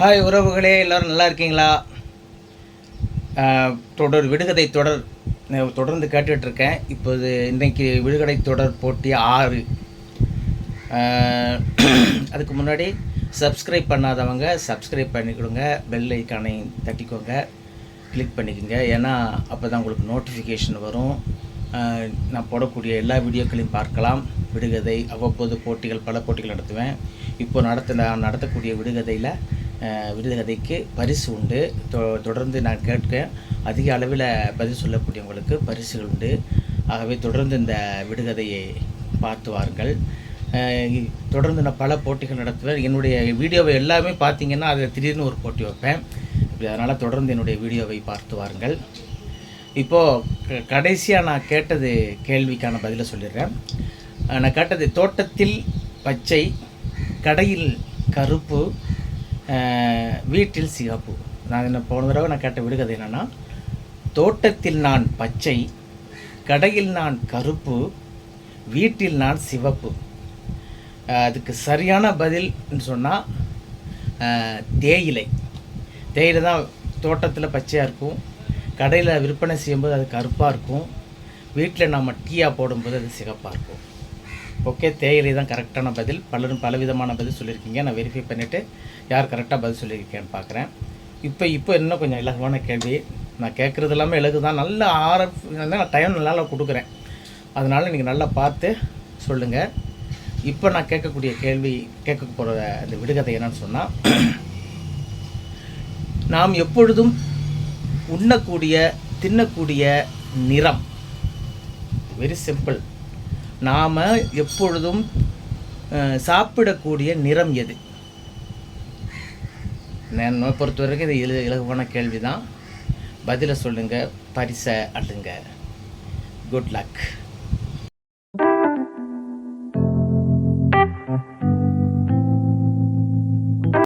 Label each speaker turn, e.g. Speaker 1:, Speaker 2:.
Speaker 1: Hi உறவுகளே எல்லோரும் நல்லா இருக்கீங்களா? தொடர் விடுகதை தொடர் தொடர்ந்து கேட்டுட்ருக்கேன். இப்போது இன்றைக்கி விடுகதை தொடர் போட்டி ஆறு. அதுக்கு முன்னாடி சப்ஸ்கிரைப் பண்ணாதவங்க சப்ஸ்கிரைப் பண்ணிக்கொடுங்க. பெல் ஐக்கானை தட்டிக்கோங்க. கிளிக் பண்ணிக்கோங்க. ஏன்னா அப்போ தான் உங்களுக்கு நோட்டிஃபிகேஷன் வரும். நான் போடக்கூடிய எல்லா வீடியோக்களையும் பார்க்கலாம். விடுகதை அவ்வப்போது போட்டிகள் பல போட்டிகள் நடத்துவேன். இப்போ நடத்த நான் நடத்தக்கூடிய விடுகதையில் விடுகதைக்கு பரிசு உண்டு. தொ தொடர்ந்து நான் கேட்கேன் அதிக அளவில் பதில் சொல்லக்கூடியவங்களுக்கு பரிசுகள் உண்டு. ஆகவே தொடர்ந்து இந்த விடுகதையை பார்த்து வாருங்கள். தொடர்ந்து நான் பல போட்டிகள் நடத்துவேன். என்னுடைய வீடியோவை எல்லாமே பார்த்தீங்கன்னா அதில் திடீர்னு ஒரு போட்டி வைப்பேன். இப்படி அதனால் தொடர்ந்து என்னுடைய வீடியோவை பார்த்து வாருங்கள். இப்போது கடைசியாக நான் கேட்டது கேள்விக்கான பதிலை சொல்லிடுறேன். நான் கேட்டது தோட்டத்தில் பச்சை கடையில் கருப்பு வீட்டில் சிகப்பு நான் என்ன போன தடவை நான் கேட்ட விடுகதை என்னென்னா தோட்டத்தில் நான் பச்சை கடையில் நான் கருப்பு வீட்டில் நான் சிவப்பு. அதுக்கு சரியான பதில்னு சொன்னால் தேயிலை. தேயிலை தான் தோட்டத்தில் பச்சையாக இருக்கும். கடையில் விற்பனை செய்யும்போது அது கருப்பாக இருக்கும். வீட்டில் நம்ம டீயாக போடும்போது அது சிகப்பாக இருக்கும். ஓகே தேயிலை தான் கரெக்டான பதில். பலரும் பலவிதமான பதில் சொல்லியிருக்கீங்க. நான் வெரிஃபை பண்ணிவிட்டு யார் கரெக்டாக பதில் சொல்லியிருக்கேன்னு பார்க்குறேன். இப்போ இப்போ இன்னும் கொஞ்சம் இலகுவான கேள்வி? நான் கேட்குறது எல்லாமே இலகு தான் நல்ல ஆர நான் டைம் நல்லா கொடுக்குறேன். அதனால் நீங்கள் நல்லா பார்த்து சொல்லுங்கள் இப்போ நான் கேட்கக்கூடிய கேள்வி கேட்க போகிற அந்த விடுகதை என்னன்னு சொன்னால் நாம் எப்பொழுதும் உண்ணக்கூடிய தின்னக்கூடிய நிறம் வெரி சிம்பிள் நாம் எப்பொழுதும் சாப்பிடக்கூடிய நிறம் எது? நான் பொறுத்த வரைக்கும் இது இல இலகுவான கேள்வி தான் பதிலை சொல்லுங்கள் பரிசை அள்ளுங்க குட் லக்